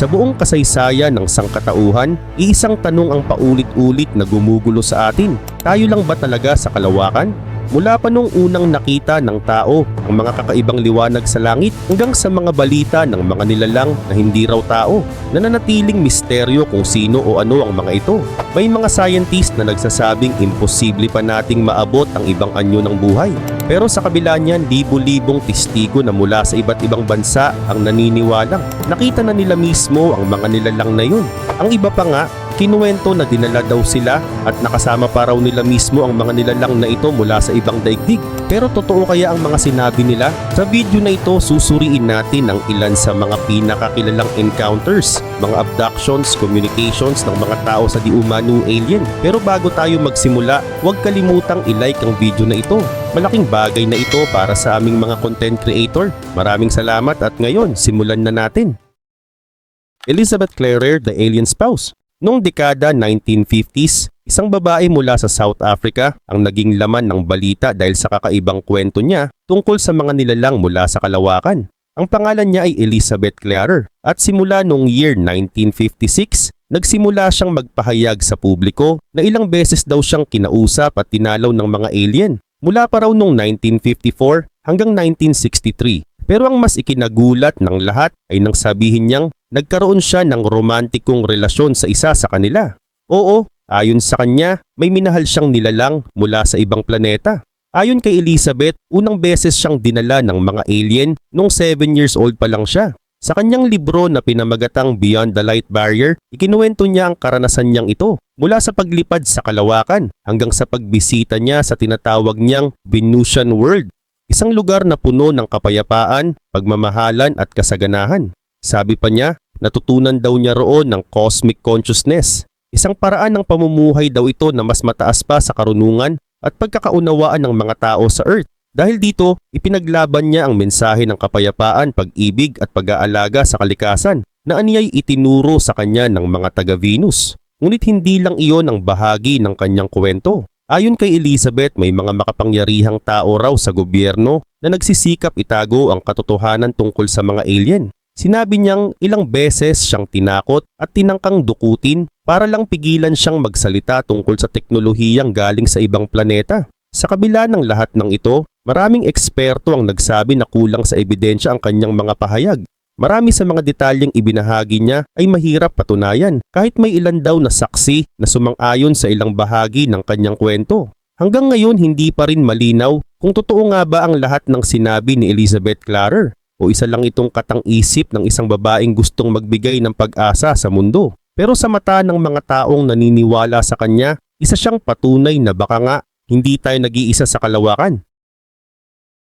Sa buong kasaysayan ng sangkatauhan, iisang tanong ang paulit-ulit na gumugulo sa atin. Tayo lang ba talaga sa kalawakan? Mula pa nung unang nakita ng tao ang mga kakaibang liwanag sa langit hanggang sa mga balita ng mga nilalang na hindi raw tao, nananatiling misteryo kung sino o ano ang mga ito. May mga scientist na nagsasabing imposible pa nating maabot ang ibang anyo ng buhay. Pero sa kabila niyan, libo-libong testigo na mula sa iba't ibang bansa ang naniniwalang nakita na nila mismo ang mga nilalang na yun. Ang iba pa nga, kinuwento na dinala daw sila at nakasama pa raw nila mismo ang mga nilalang na ito mula sa ibang daigdig. Pero totoo kaya ang mga sinabi nila? Sa video na ito, susuriin natin ang ilan sa mga pinakakilalang encounters, mga abductions, communications ng mga tao sa di umano alien. Pero bago tayo magsimula, huwag kalimutang i-like ang video na ito. Malaking bagay na ito para sa aming mga content creator. Maraming salamat at ngayon, simulan na natin. Elizabeth Clarer, the alien spouse. Noong dekada 1950s, isang babae mula sa South Africa ang naging laman ng balita dahil sa kakaibang kwento niya tungkol sa mga nilalang mula sa kalawakan. Ang pangalan niya ay Elizabeth Clarer at simula noong year 1956, nagsimula siyang magpahayag sa publiko na ilang beses daw siyang kinausap at tinalaw ng mga alien mula pa raw noong 1954 hanggang 1963. Pero ang mas ikinagulat ng lahat ay nang sabihin niyang nagkaroon siya ng romantikong relasyon sa isa sa kanila. Oo, ayon sa kanya, may minahal siyang nilalang mula sa ibang planeta. Ayon kay Elizabeth, unang beses siyang dinala ng mga alien nung 7 years old pa lang siya. Sa kanyang libro na pinamagatang Beyond the Light Barrier, ikinuwento niya ang karanasan niyang ito mula sa paglipad sa kalawakan hanggang sa pagbisita niya sa tinatawag niyang Venusian World, isang lugar na puno ng kapayapaan, pagmamahalan at kasaganahan. Sabi pa niya, natutunan daw niya roon ng cosmic consciousness, isang paraan ng pamumuhay daw ito na mas mataas pa sa karunungan at pagkakaunawaan ng mga tao sa Earth. Dahil dito, ipinaglaban niya ang mensahe ng kapayapaan, pag-ibig at pag-aalaga sa kalikasan na aniyay itinuro sa kanya ng mga taga-Venus. Ngunit hindi lang iyon ang bahagi ng kanyang kwento. Ayon kay Elizabeth, may mga makapangyarihang tao raw sa gobyerno na nagsisikap itago ang katotohanan tungkol sa mga alien. Sinabi niyang ilang beses siyang tinakot at tinangkang dukutin para lang pigilan siyang magsalita tungkol sa teknolohiyang galing sa ibang planeta. Sa kabila ng lahat ng ito, maraming eksperto ang nagsabi na kulang sa ebidensya ang kanyang mga pahayag. Marami sa mga detalyeng ibinahagi niya ay mahirap patunayan kahit may ilan daw na saksi na sumang-ayon sa ilang bahagi ng kanyang kwento. Hanggang ngayon hindi pa rin malinaw kung totoo nga ba ang lahat ng sinabi ni Elizabeth Clarer o isa lang itong katang-isip ng isang babaeng gustong magbigay ng pag-asa sa mundo. Pero sa mata ng mga taong naniniwala sa kanya, isa siyang patunay na baka nga hindi tayo nag-iisa sa kalawakan.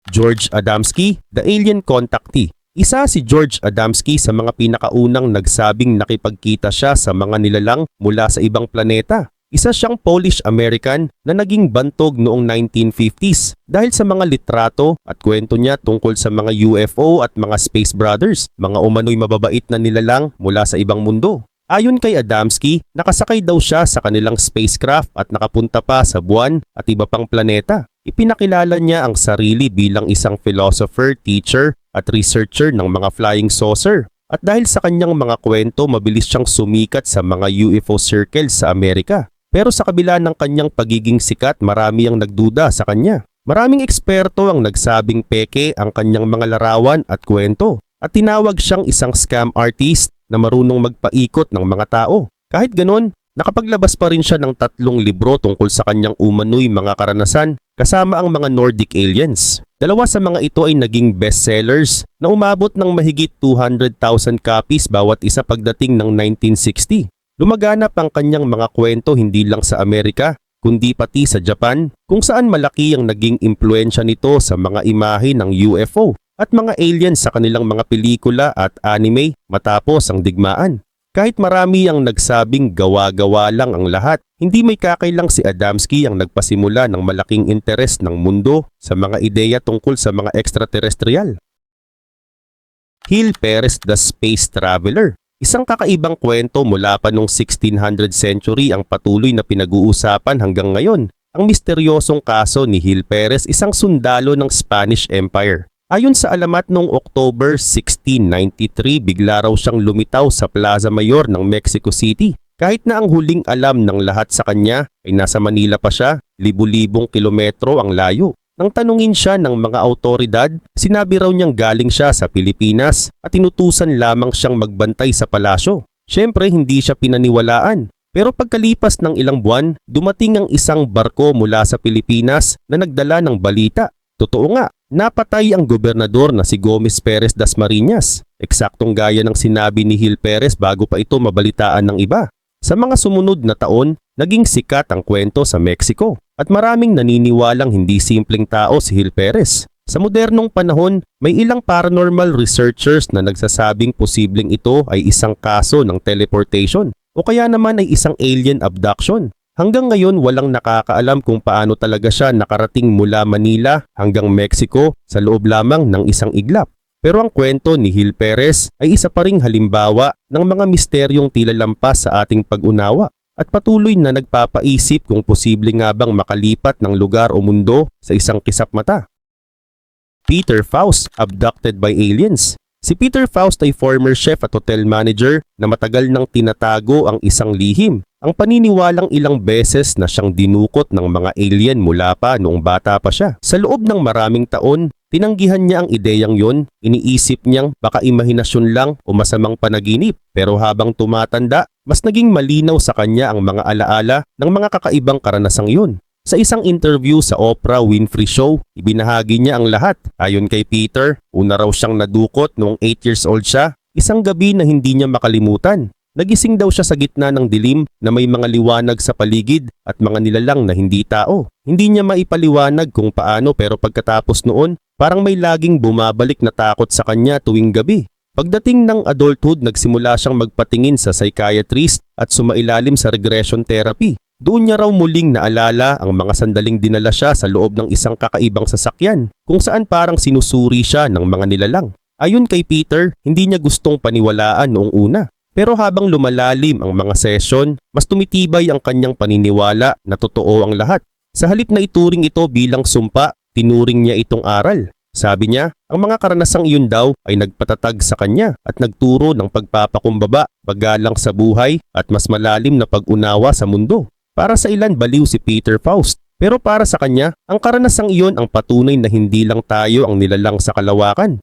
George Adamski, the alien contactee. Isa si George Adamski sa mga pinakaunang nagsabing nakipagkita siya sa mga nilalang mula sa ibang planeta. Isa siyang Polish-American na naging bantog noong 1950s dahil sa mga litrato at kwento niya tungkol sa mga UFO at mga Space Brothers, mga umano'y mababait na nilalang mula sa ibang mundo. Ayon kay Adamski, nakasakay daw siya sa kanilang spacecraft at nakapunta pa sa buwan at iba pang planeta. Ipinakilala niya ang sarili bilang isang philosopher, teacher at researcher ng mga flying saucer. At dahil sa kanyang mga kwento, mabilis siyang sumikat sa mga UFO circles sa Amerika. Pero sa kabila ng kanyang pagiging sikat, marami ang nagduda sa kanya. Maraming eksperto ang nagsabing peke ang kanyang mga larawan at kwento at tinawag siyang isang scam artist na marunong magpaikot ng mga tao. Kahit ganon, nakapaglabas pa rin siya ng tatlong libro tungkol sa kanyang umano'y mga karanasan kasama ang mga Nordic aliens. Dalawa sa mga ito ay naging bestsellers na umabot ng mahigit 200,000 copies bawat isa pagdating ng 1960. Lumaganap ang kanyang mga kwento hindi lang sa Amerika, kundi pati sa Japan, kung saan malaki ang naging impluensya nito sa mga imahe ng UFO at mga aliens sa kanilang mga pelikula at anime matapos ang digmaan. Kahit marami ang nagsabing gawa-gawa lang ang lahat, hindi may kakailang si Adamski ang nagpasimula ng malaking interes ng mundo sa mga ideya tungkol sa mga extraterrestrial. Hill Perez the Space Traveler Isang kakaibang kwento mula pa noong 1600 century ang patuloy na pinag-uusapan hanggang ngayon. Ang misteryosong kaso ni Gil Perez, isang sundalo ng Spanish Empire. Ayon sa alamat noong October 1693, bigla raw siyang lumitaw sa Plaza Mayor ng Mexico City. Kahit na ang huling alam ng lahat sa kanya ay nasa Manila pa siya, libu-libong kilometro ang layo. Nang tanungin siya ng mga autoridad, sinabi raw niyang galing siya sa Pilipinas at tinutusan lamang siyang magbantay sa palasyo. Siyempre hindi siya pinaniwalaan. Pero pagkalipas ng ilang buwan, dumating ang isang barko mula sa Pilipinas na nagdala ng balita. Totoo nga, napatay ang gobernador na si Gomez Perez das Marinas. Eksaktong gaya ng sinabi ni Gil Perez bago pa ito mabalitaan ng iba. Sa mga sumunod na taon, naging sikat ang kwento sa Mexico at maraming naniniwalang hindi simpleng tao si Gil Perez. Sa modernong panahon, may ilang paranormal researchers na nagsasabing posibleng ito ay isang kaso ng teleportation o kaya naman ay isang alien abduction. Hanggang ngayon walang nakakaalam kung paano talaga siya nakarating mula Manila hanggang Mexico sa loob lamang ng isang iglap. Pero ang kwento ni Gil Perez ay isa pa ring halimbawa ng mga misteryong tila lampas sa ating pag-unawa at patuloy na nagpapaisip kung posible nga bang makalipat ng lugar o mundo sa isang kisap mata. Peter Faust abducted by aliens. Si Peter Faust ay former chef at hotel manager na matagal nang tinatago ang isang lihim. Ang paniniwalang ilang beses na siyang dinukot ng mga alien mula pa noong bata pa siya. Sa loob ng maraming taon, tinanggihan niya ang ideyang yon, iniisip niyang baka imahinasyon lang o masamang panaginip. Pero habang tumatanda, mas naging malinaw sa kanya ang mga alaala ng mga kakaibang karanasang yun. Sa isang interview sa Oprah Winfrey Show, ibinahagi niya ang lahat. Ayon kay Peter, una raw siyang nadukot noong 8 years old siya, isang gabi na hindi niya makalimutan. Nagising daw siya sa gitna ng dilim na may mga liwanag sa paligid at mga nilalang na hindi tao. Hindi niya maipaliwanag kung paano pero pagkatapos noon, parang may laging bumabalik na takot sa kanya tuwing gabi. Pagdating ng adulthood, nagsimula siyang magpatingin sa psychiatrist at sumailalim sa regression therapy. Doon niya raw muling naalala ang mga sandaling dinala siya sa loob ng isang kakaibang sasakyan kung saan parang sinusuri siya ng mga nilalang. Ayon kay Peter, hindi niya gustong paniwalaan noong una. Pero habang lumalalim ang mga session, mas tumitibay ang kanyang paniniwala na totoo ang lahat. Sa halip na ituring ito bilang sumpa, tinuring niya itong aral. Sabi niya, ang mga karanasang iyon daw ay nagpatatag sa kanya at nagturo ng pagpapakumbaba, paggalang sa buhay at mas malalim na pag-unawa sa mundo. Para sa ilan baliw si Peter Faust. Pero para sa kanya, ang karanasang iyon ang patunay na hindi lang tayo ang nilalang sa kalawakan.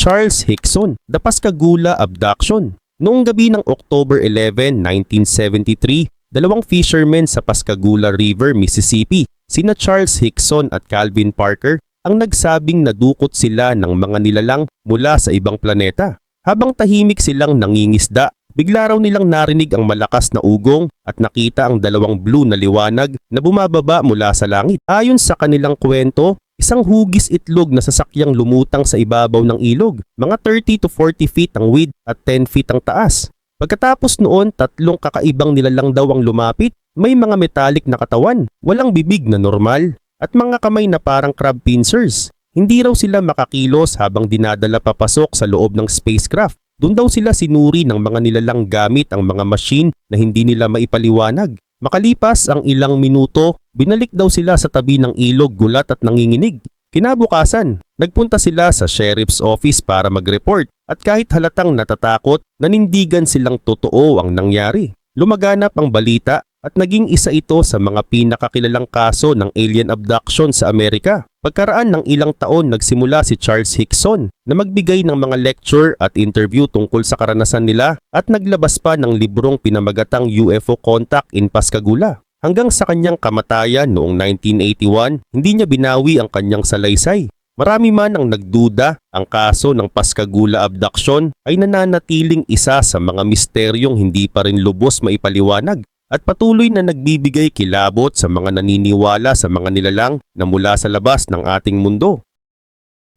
Charles Hickson, The Pascagoula Abduction Noong gabi ng October 11, 1973, dalawang fishermen sa Pascagoula River, Mississippi, sina Charles Hickson at Calvin Parker, ang nagsabing nadukot sila ng mga nilalang mula sa ibang planeta. Habang tahimik silang nangingisda, bigla raw nilang narinig ang malakas na ugong at nakita ang dalawang blue na liwanag na bumababa mula sa langit. Ayon sa kanilang kwento, Isang hugis itlog na sasakyang lumutang sa ibabaw ng ilog. Mga 30 to 40 feet ang width at 10 feet ang taas. Pagkatapos noon, tatlong kakaibang nilalang daw ang lumapit. May mga metallic na katawan, walang bibig na normal, at mga kamay na parang crab pincers. Hindi raw sila makakilos habang dinadala papasok sa loob ng spacecraft. Doon daw sila sinuri ng mga nilalang gamit ang mga machine na hindi nila maipaliwanag. Makalipas ang ilang minuto, binalik daw sila sa tabi ng ilog gulat at nanginginig. Kinabukasan, nagpunta sila sa sheriff's office para mag-report at kahit halatang natatakot, nanindigan silang totoo ang nangyari. Lumaganap ang balita at naging isa ito sa mga pinakakilalang kaso ng alien abduction sa Amerika. Pagkaraan ng ilang taon nagsimula si Charles Hickson na magbigay ng mga lecture at interview tungkol sa karanasan nila at naglabas pa ng librong pinamagatang UFO Contact in Pascagoula. Hanggang sa kanyang kamatayan noong 1981, hindi niya binawi ang kanyang salaysay. Marami man ang nagduda, ang kaso ng Pascagoula abduction ay nananatiling isa sa mga misteryong hindi pa rin lubos maipaliwanag at patuloy na nagbibigay kilabot sa mga naniniwala sa mga nilalang na mula sa labas ng ating mundo.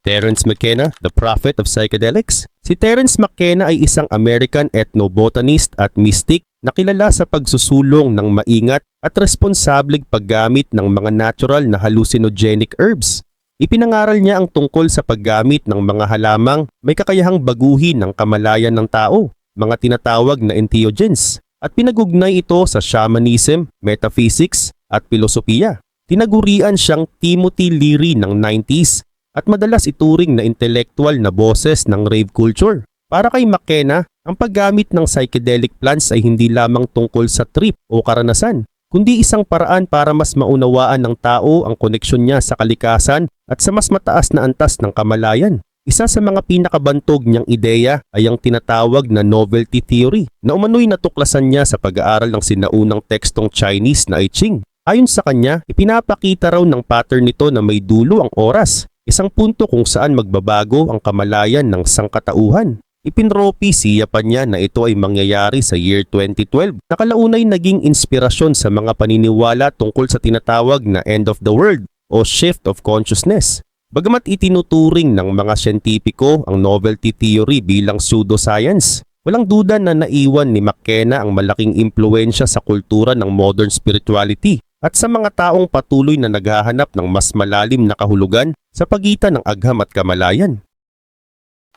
Terence McKenna, the prophet of psychedelics. Si Terence McKenna ay isang American ethnobotanist at mystic na kilala sa pagsusulong ng maingat at responsableng paggamit ng mga natural na hallucinogenic herbs. Ipinangaral niya ang tungkol sa paggamit ng mga halamang may kakayahang baguhin ng kamalayan ng tao, mga tinatawag na entheogens, at pinagugnay ito sa shamanism, metaphysics at filosofiya. Tinagurian siyang Timothy Leary ng 90s at madalas ituring na intellectual na boses ng rave culture. Para kay McKenna, ang paggamit ng psychedelic plants ay hindi lamang tungkol sa trip o karanasan, kundi isang paraan para mas maunawaan ng tao ang koneksyon niya sa kalikasan at sa mas mataas na antas ng kamalayan. Isa sa mga pinakabantog niyang ideya ay ang tinatawag na novelty theory na umano'y natuklasan niya sa pag-aaral ng sinaunang tekstong Chinese na I Ching. Ayon sa kanya, ipinapakita raw ng pattern nito na may dulo ang oras, isang punto kung saan magbabago ang kamalayan ng sangkatauhan. Ipinropi siya pa niya na ito ay mangyayari sa year 2012 na kalaunay naging inspirasyon sa mga paniniwala tungkol sa tinatawag na end of the world o shift of consciousness. Bagamat itinuturing ng mga siyentipiko ang novelty theory bilang pseudoscience, walang duda na naiwan ni McKenna ang malaking impluensya sa kultura ng modern spirituality at sa mga taong patuloy na naghahanap ng mas malalim na kahulugan sa pagitan ng agham at kamalayan.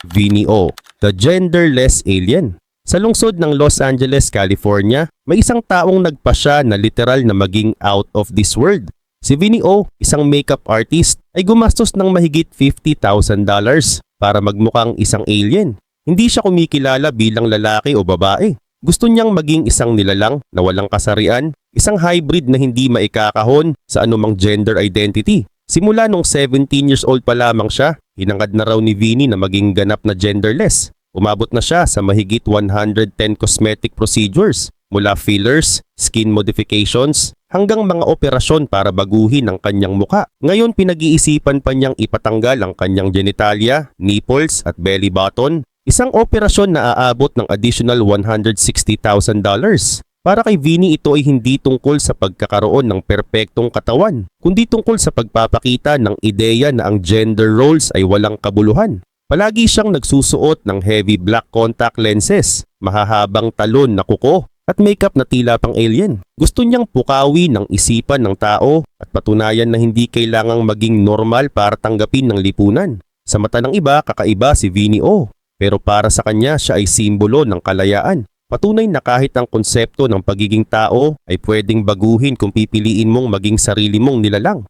Vinnie O, The Genderless Alien Sa lungsod ng Los Angeles, California, may isang taong nagpasya na literal na maging out of this world. Si Vinnie O, isang makeup artist, ay gumastos ng mahigit $50,000 para magmukhang isang alien. Hindi siya kumikilala bilang lalaki o babae. Gusto niyang maging isang nilalang na walang kasarian, isang hybrid na hindi maikakahon sa anumang gender identity. Simula nung 17 years old pa lamang siya, hinangad na raw ni Vinny na maging ganap na genderless. Umabot na siya sa mahigit 110 cosmetic procedures mula fillers, skin modifications, hanggang mga operasyon para baguhin ang kanyang muka. Ngayon pinag-iisipan pa niyang ipatanggal ang kanyang genitalia, nipples at belly button. Isang operasyon na aabot ng additional $160,000. Para kay Vinny ito ay hindi tungkol sa pagkakaroon ng perpektong katawan, kundi tungkol sa pagpapakita ng ideya na ang gender roles ay walang kabuluhan. Palagi siyang nagsusuot ng heavy black contact lenses, mahahabang talon na kuko, at makeup na tila pang alien. Gusto niyang pukawi ng isipan ng tao at patunayan na hindi kailangang maging normal para tanggapin ng lipunan. Sa mata ng iba, kakaiba si Vinny O. Pero para sa kanya, siya ay simbolo ng kalayaan. Patunay na kahit ang konsepto ng pagiging tao ay pwedeng baguhin kung pipiliin mong maging sarili mong nilalang.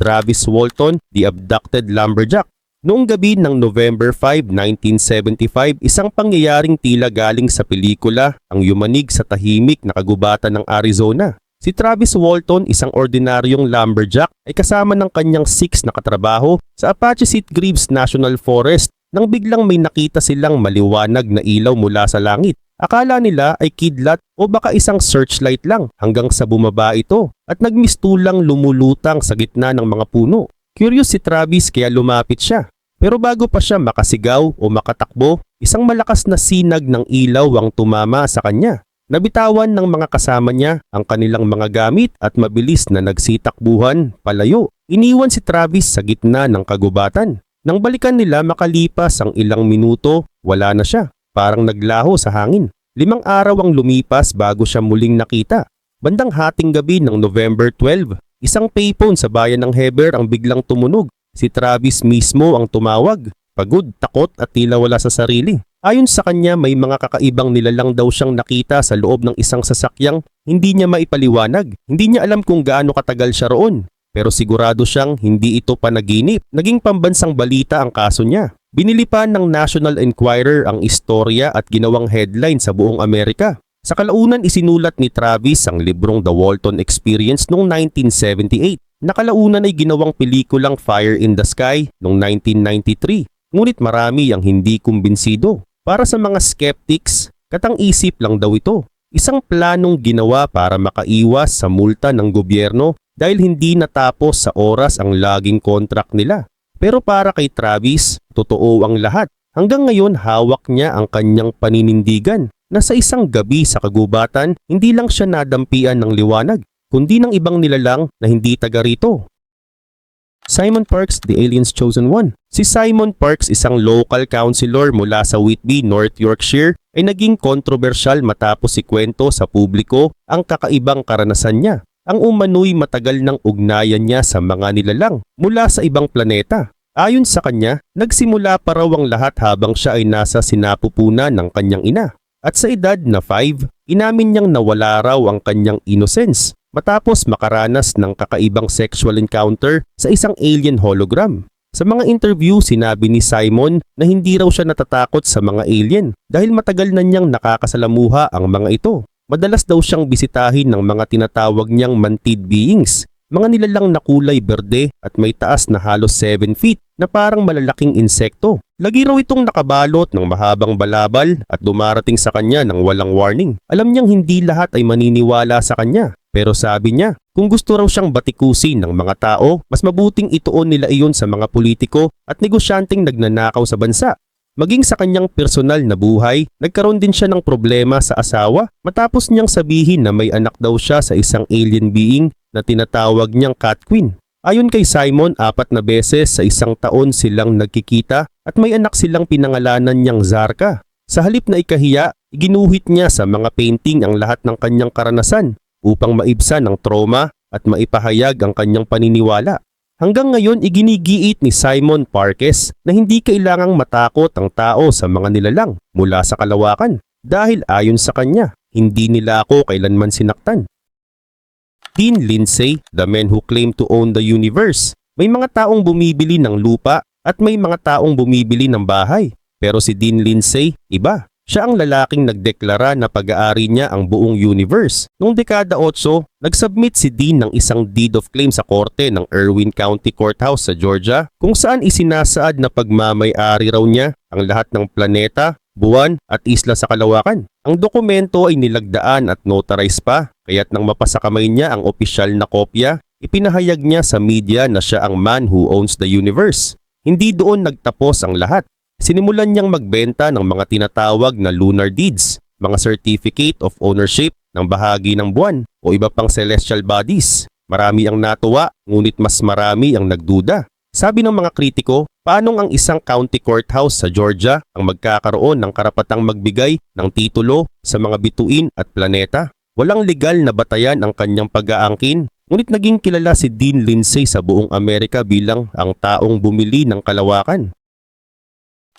Travis Walton, The Abducted Lumberjack Noong gabi ng November 5, 1975, isang pangyayaring tila galing sa pelikula ang yumanig sa tahimik na kagubatan ng Arizona. Si Travis Walton, isang ordinaryong lumberjack, ay kasama ng kanyang six na katrabaho sa Apache Sitgreaves National Forest nang biglang may nakita silang maliwanag na ilaw mula sa langit. Akala nila ay kidlat o baka isang searchlight lang hanggang sa bumaba ito at nagmistulang lumulutang sa gitna ng mga puno. Curious si Travis kaya lumapit siya. Pero bago pa siya makasigaw o makatakbo, isang malakas na sinag ng ilaw ang tumama sa kanya. Nabitawan ng mga kasama niya ang kanilang mga gamit at mabilis na nagsitakbuhan palayo. Iniwan si Travis sa gitna ng kagubatan. Nang balikan nila makalipas ang ilang minuto, wala na siya. Parang naglaho sa hangin. Limang araw ang lumipas bago siya muling nakita. Bandang hating gabi ng November 12, isang payphone sa bayan ng Heber ang biglang tumunog. Si Travis mismo ang tumawag. Pagod, takot at tila wala sa sarili. Ayon sa kanya may mga kakaibang nilalang daw siyang nakita sa loob ng isang sasakyang hindi niya maipaliwanag. Hindi niya alam kung gaano katagal siya roon. Pero sigurado siyang hindi ito panaginip. Naging pambansang balita ang kaso niya. Binilipan ng National Enquirer ang istorya at ginawang headline sa buong Amerika. Sa kalaunan isinulat ni Travis ang librong The Walton Experience noong 1978. Nakalaunan ay ginawang pelikulang Fire in the Sky noong 1993. Ngunit marami ang hindi kumbinsido. Para sa mga skeptics, katang-isip lang daw ito. Isang planong ginawa para makaiwas sa multa ng gobyerno dahil hindi natapos sa oras ang laging contract nila. Pero para kay Travis, totoo ang lahat. Hanggang ngayon hawak niya ang kanyang paninindigan na sa isang gabi sa kagubatan, hindi lang siya nadampian ng liwanag, kundi ng ibang nilalang na hindi taga rito. Simon Parks, The Alien's Chosen One. Si Simon Parks, isang local councilor mula sa Whitby, North Yorkshire, ay naging kontrobersyal matapos ikwento sa publiko ang kakaibang karanasan niya. Ang umano'y matagal ng ugnayan niya sa mga nilalang mula sa ibang planeta. Ayon sa kanya, nagsimula pa raw ang lahat habang siya ay nasa sinapupunan ng kanyang ina. At sa edad na 5, inamin niyang nawala raw ang kanyang innocence matapos makaranas ng kakaibang sexual encounter sa isang alien hologram. Sa mga interview, sinabi ni Simon na hindi raw siya natatakot sa mga alien dahil matagal na niyang nakakasalamuha ang mga ito. Madalas daw siyang bisitahin ng mga tinatawag niyang mantid beings, mga nilalang na kulay berde at may taas na halos 7 feet na parang malalaking insekto. Lagi raw itong nakabalot ng mahabang balabal at dumarating sa kanya ng walang warning. Alam niyang hindi lahat ay maniniwala sa kanya. Pero sabi niya, kung gusto raw siyang batikusin ng mga tao, mas mabuting ituon nila iyon sa mga politiko at negosyanteng nagnanakaw sa bansa. Maging sa kanyang personal na buhay, nagkaroon din siya ng problema sa asawa matapos niyang sabihin na may anak daw siya sa isang alien being na tinatawag niyang Cat Queen. Ayon kay Simon, apat na beses sa isang taon silang nagkikita at may anak silang pinangalanan niyang Zarka. Sa halip na ikahiya, ginuhit niya sa mga painting ang lahat ng kanyang karanasan upang maibsan ang trauma at maipahayag ang kanyang paniniwala. Hanggang ngayon iginigiit ni Simon Parkes na hindi kailangang matakot ang tao sa mga nilalang mula sa kalawakan dahil ayon sa kanya, hindi nila ako kailanman sinaktan. Dean Lindsay, the man who claimed to own the universe. May mga taong bumibili ng lupa at may mga taong bumibili ng bahay. Pero si Dean Lindsay, iba. Siya ang lalaking nagdeklara na pag-aari niya ang buong universe. Noong dekada 8, nagsubmit si Dean ng isang deed of claim sa korte ng Irwin County Courthouse sa Georgia kung saan isinasaad na pagmamay-ari raw niya ang lahat ng planeta, buwan at isla sa kalawakan. Ang dokumento ay nilagdaan at notarized pa, kaya't nang mapasa kamay niya ang opisyal na kopya, ipinahayag niya sa media na siya ang man who owns the universe. Hindi doon nagtapos ang lahat. Sinimulan niyang magbenta ng mga tinatawag na lunar deeds, mga certificate of ownership ng bahagi ng buwan o iba pang celestial bodies. Marami ang natuwa, ngunit mas marami ang nagduda. Sabi ng mga kritiko, paanong ang isang county courthouse sa Georgia ang magkakaroon ng karapatang magbigay ng titulo sa mga bituin at planeta? Walang legal na batayan ang kanyang pag-aangkin, ngunit naging kilala si Dean Lindsay sa buong Amerika bilang ang taong bumili ng kalawakan.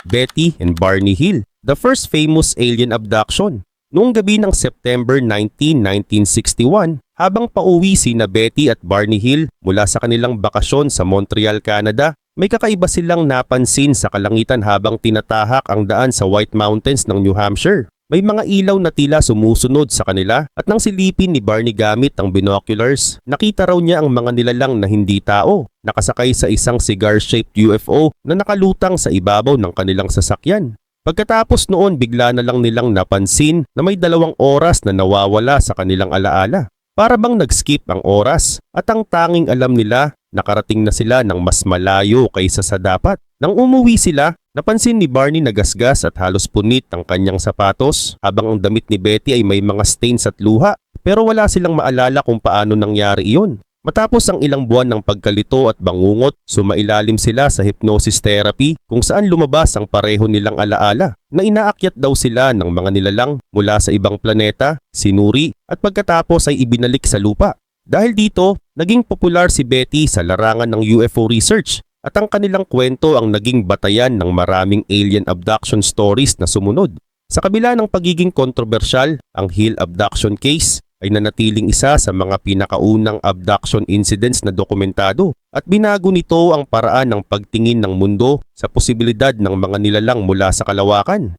Betty and Barney Hill, the first famous alien abduction. Noong gabi ng September 19, 1961, habang pauwi si na Betty at Barney Hill mula sa kanilang bakasyon sa Montreal, Canada, may kakaiba silang napansin sa kalangitan habang tinatahak ang daan sa White Mountains ng New Hampshire. May mga ilaw na tila sumusunod sa kanila at nang silipin ni Barney gamit ang binoculars, nakita raw niya ang mga nilalang na hindi tao, nakasakay sa isang cigar-shaped UFO na nakalutang sa ibabaw ng kanilang sasakyan. Pagkatapos noon bigla na lang nilang napansin na may dalawang oras na nawawala sa kanilang alaala. Para bang nag-skip ang oras at ang tanging alam nila nakarating na sila ng mas malayo kaysa sa dapat. Nang umuwi sila, napansin ni Barney na gasgas at halos punit ang kanyang sapatos habang ang damit ni Betty ay may mga stains at luha pero wala silang maalala kung paano nangyari iyon. Matapos ang ilang buwan ng pagkalito at bangungot, sumailalim sila sa hypnosis therapy kung saan lumabas ang pareho nilang alaala na inaakyat daw sila ng mga nilalang mula sa ibang planeta, sinuri at pagkatapos ay ibinalik sa lupa. Dahil dito, naging popular si Betty sa larangan ng UFO research at ang kanilang kwento ang naging batayan ng maraming alien abduction stories na sumunod. Sa kabila ng pagiging kontrobersyal, ang Hill abduction case ay nanatiling isa sa mga pinakaunang abduction incidents na dokumentado at binago nito ang paraan ng pagtingin ng mundo sa posibilidad ng mga nilalang mula sa kalawakan.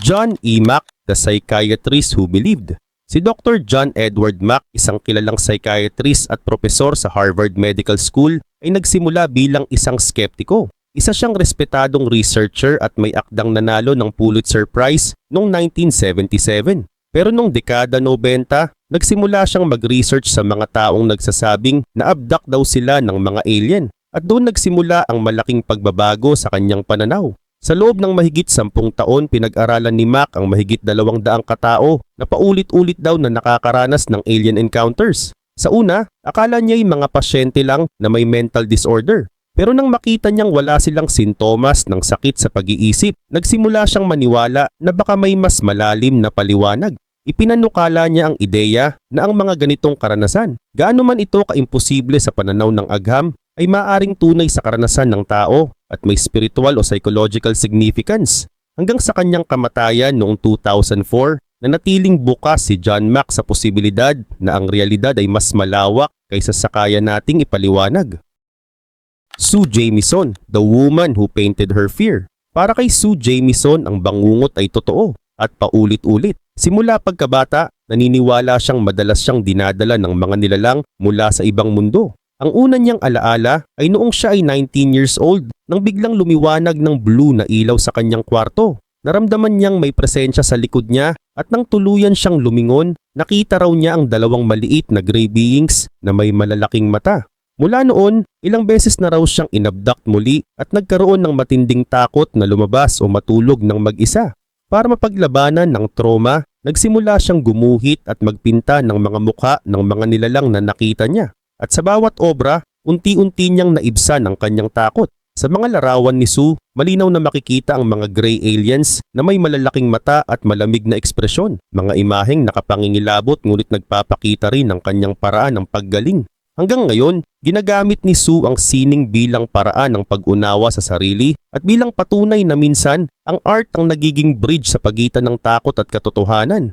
John E. Mack, the psychiatrist who believed. Si Dr. John Edward Mack, isang kilalang psychiatrist at profesor sa Harvard Medical School, ay nagsimula bilang isang skeptiko. Isa siyang respetadong researcher at may akdang nanalo ng Pulitzer Prize noong 1977. Pero nung dekada 90, nagsimula siyang mag-research sa mga taong nagsasabing na abduct daw sila ng mga alien at doon nagsimula ang malaking pagbabago sa kanyang pananaw. Sa loob ng mahigit sampung taon, pinag-aralan ni Mac ang mahigit dalawang daang katao na paulit-ulit daw na nakakaranas ng alien encounters. Sa una, akala niya ay mga pasyente lang na may mental disorder. Pero nang makita niyang wala silang sintomas ng sakit sa pag-iisip, nagsimula siyang maniwala na baka may mas malalim na paliwanag. Ipinanukala niya ang ideya na ang mga ganitong karanasan, gaano man ito kaimposible sa pananaw ng agham, ay maaring tunay sa karanasan ng tao at may spiritual o psychological significance. Hanggang sa kanyang kamatayan noong 2004, natiling bukas si John Mack sa posibilidad na ang realidad ay mas malawak kaysa sa kaya nating ipaliwanag. Sue Jamieson, the woman who painted her fear. Para kay Sue Jamieson, ang bangungot ay totoo at paulit-ulit. Simula pagkabata, naniniwala siyang madalas siyang dinadala ng mga nilalang mula sa ibang mundo. Ang una niyang alaala ay noong siya ay 19 years old nang biglang lumiwanag ng blue na ilaw sa kanyang kwarto. Naramdaman niyang may presensya sa likod niya at nang tuluyan siyang lumingon, nakita raw niya ang dalawang maliit na gray beings na may malalaking mata. Mula noon, ilang beses na raw siyang inabduct muli at nagkaroon ng matinding takot na lumabas o matulog ng mag-isa. Para mapaglabanan ng trauma, nagsimula siyang gumuhit at magpinta ng mga mukha ng mga nilalang na nakita niya. At sa bawat obra, unti-unti niyang naibsan ang kanyang takot. Sa mga larawan ni Sue, malinaw na makikita ang mga gray aliens na may malalaking mata at malamig na ekspresyon. Mga imaheng nakapangingilabot ngunit nagpapakita rin ng kanyang paraan ng paggaling. Hanggang ngayon, ginagamit ni Sue ang sining bilang paraan ng pag-unawa sa sarili at bilang patunay na minsan ang art ang nagiging bridge sa pagitan ng takot at katotohanan.